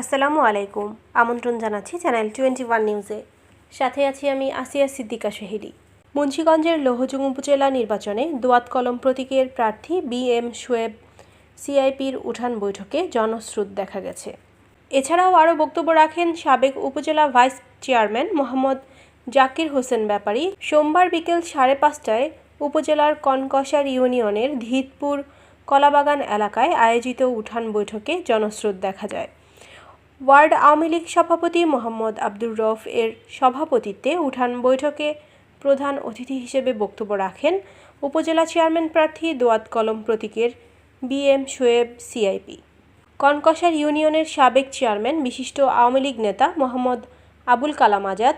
আসসালামু আলাইকুম। আমন্ত্রণ জানাচ্ছি চ্যানেল টোয়েন্টি ওয়ান নিউজে সাথে আছি আমি আসিয়া সিদ্দিকা শেহিরি। মুন্সীগঞ্জের লোহজুং উপজেলা নির্বাচনে দোয়াত কলম প্রতীকের প্রার্থী বি এম শোয়েব সিআইপির উঠান বৈঠকে জনস্রোত দেখা গেছে। এছাড়াও আরও বক্তব্য রাখেন সাবেক উপজেলা ভাইস চেয়ারম্যান মোহাম্মদ জাকির হোসেন ব্যাপারী। সোমবার বিকেল সাড়ে পাঁচটায় উপজেলার কনকশার ইউনিয়নের ধিতপুর কলাবাগান এলাকায় আয়োজিত উঠান বৈঠকে জনস্রোত দেখা যায়। ওয়ার্ড আওয়ামী লীগ সভাপতি মোহাম্মদ আব্দুর রফ এর সভাপতিত্বে উঠান বৈঠকে প্রধান অতিথি হিসেবে বক্তব্য রাখেন উপজেলা চেয়ারম্যান প্রার্থী দোয়াত কলম প্রতীকের B M Shoaib CIP Kanaksar ইউনিয়নের সাবেক চেয়ারম্যান বিশিষ্ট আওয়ামী লীগ নেতা মোহাম্মদ আবুল কালাম আজাদ,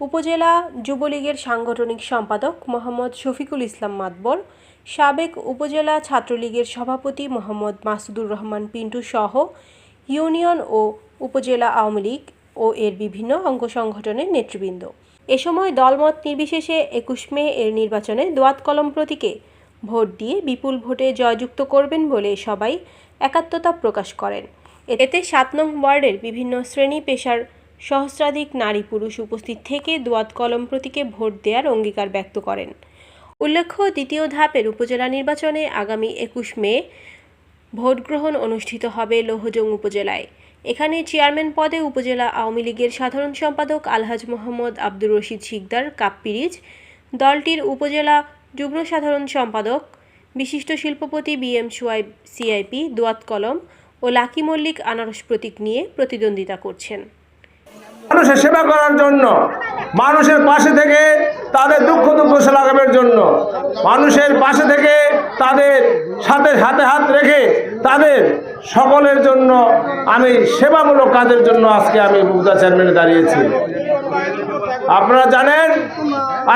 উপজেলা যুবলীগের সাংগঠনিক সম্পাদক মোহাম্মদ শফিকুল ইসলাম মাতবর, সাবেক উপজেলা ছাত্রলীগের সভাপতি মোহাম্মদ মাসুদুর রহমান পিন্টু সহ ইউনিয়ন ও উপজেলা আওয়ামী লীগ ও এর বিভিন্ন অঙ্গ সংগঠনের নেতৃবৃন্দ। এ সময় দলমত নির্বিশেষে একুশ মে এর নির্বাচনে দোয়াত কলম প্রতীকে ভোট দিয়ে বিপুল ভোটে জয়যুক্ত করবেন বলে সবাই একাত্মতা প্রকাশ করেন। এতে সাত নং ওয়ার্ডের বিভিন্ন শ্রেণি পেশার সহস্রাধিক নারী পুরুষ উপস্থিত থেকে দোয়াত কলম প্রতীকে ভোট দেওয়ার অঙ্গীকার ব্যক্ত করেন। উল্লেখ্য, দ্বিতীয় ধাপের উপজেলা নির্বাচনে আগামী একুশ মে ভোট গ্রহণ অনুষ্ঠিত হবে লৌহজং উপজেলায়। এখানে চেয়ারম্যান পদে উপজেলা আওয়ামী লীগের সাধারণ সম্পাদক আলহাজ মোহাম্মদ আব্দুর রশিদ শিকদার, কাপ্পিরিজ। দলটির উপজেলা যুগ্ম সাধারণ সম্পাদক, বিশিষ্ট শিল্পপতি বি এম সোয়াইব সিআইপি দোয়াত কলম ও লাকি মল্লিক আনারস প্রতীক নিয়ে প্রতিদ্বন্দ্বিতা করছেন। মানুষের সেবা করার জন্য মানুষের পাশে থেকে তাদের দুঃখ লাগাবের জন্য মানুষের পাশে থেকে তাদের সাথে হাতে হাত রেখে তাদের সকলের জন্য আমি সেবামূলক কাজের জন্য আজকে আমি বুদ্ধা চেয়ারম্যানে দাঁড়িয়েছি। আপনারা জানেন,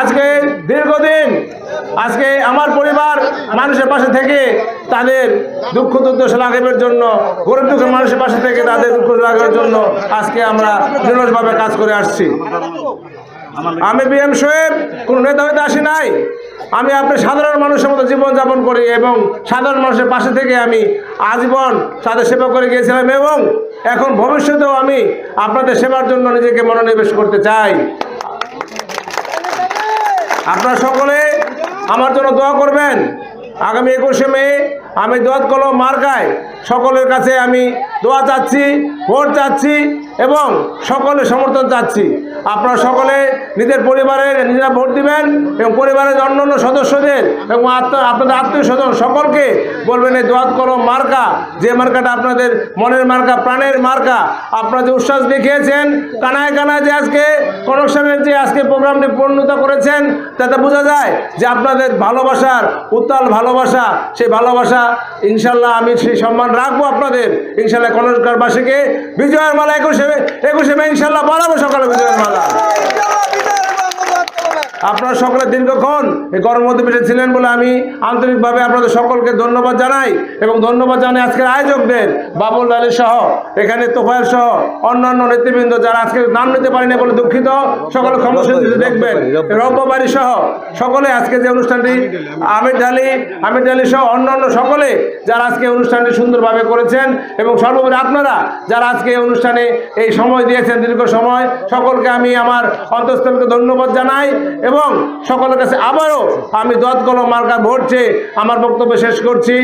আজকে দীর্ঘদিন আজকে আমার পরিবার মানুষের পাশে থেকে তাদের দুঃখ দুর্দশা লাঘবের জন্য, গরিব দুঃখের মানুষের পাশে থেকে তাদের দুঃখ লাঘবের জন্য আজকে আমরা নিরসভাবে কাজ করে আসছি। আমি বি এম শোয়েব কোনো নেতা হইতে আসি নাই। আমি আপনি সাধারণ মানুষের মতো জীবনযাপন করি এবং সাধারণ মানুষের পাশে থেকে আমি আজীবন তাদের সেবা করে গিয়েছিলাম এবং এখন ভবিষ্যতেও আমি আপনাদের সেবার জন্য নিজেকে মনোনিবেশ করতে চাই। আপনারা সকলে আমার জন্য দোয়া করবেন। আগামী একুশে মে আমি দোয়াত কলম মার্কায় সকলের কাছে আমি দোয়া চাচ্ছি, ভোট চাচ্ছি এবং সকলে সমর্থন চাচ্ছি। আপনারা সকলে নিজের পরিবারের নিজেরা ভোট দিবেন এবং পরিবারের অন্যান্য সদস্যদের এবং আপনাদের আত্মীয় স্বজন সকলকে বলবেন, এই দোয়াত কলম মার্কা। যে মার্কাটা আপনাদের মনের মার্কা, প্রাণের মার্কা, আপনারা যে উচ্ছ্বাস দেখিয়েছেন, কানায় কানায় যে আজকে কনকশনের যে আজকে প্রোগ্রামটি পূর্ণত করেছেন, তাতে বোঝা যায় যে আপনাদের ভালোবাসার, উত্তাল ভালোবাসা, সেই ভালোবাসা ইনশাল্লাহ আমি সেই সম্মান রাখব আপনাদের। ইনশাল্লাহ কনকবাসীকে বিজয়ের মালা একুশে একুশে মে ইনশাল্লাহ বাড়াবো সকালে বিজয়ের মালা। আপনারা সকলে দীর্ঘক্ষণ এই গরম মধ্যে বেঁচে ছিলেন বলে আমি আন্তরিকভাবে আপনাদের সকলকে ধন্যবাদ জানাই এবং ধন্যবাদ জানাই আজকের আয়োজকদের বাবুল আলী সহ এখানে তোফায়ের সহ অন্যান্য নেতৃবৃন্দ যারা আজকে নাম নিতে পারেনি বলে দুঃখিত। সকলে ক্ষমতা দেখবেন। রব্বাবাড়ি সহ সকলে আজকে যে অনুষ্ঠানটি আমির আলী আমির আলী সহ অন্যান্য সকলে যারা আজকে অনুষ্ঠানটি সুন্দরভাবে করেছেন এবং সর্বোপরি আপনারা যারা আজকে এই অনুষ্ঠানে এই সময় দিয়েছেন দীর্ঘ সময় সকলকে আমি আমার অন্তঃস্থলকে ধন্যবাদ জানাই এবং সকলের কাছে আবারও আমি দত কলম মার্কা ভরছে। আমার বক্তব্য শেষ করছি।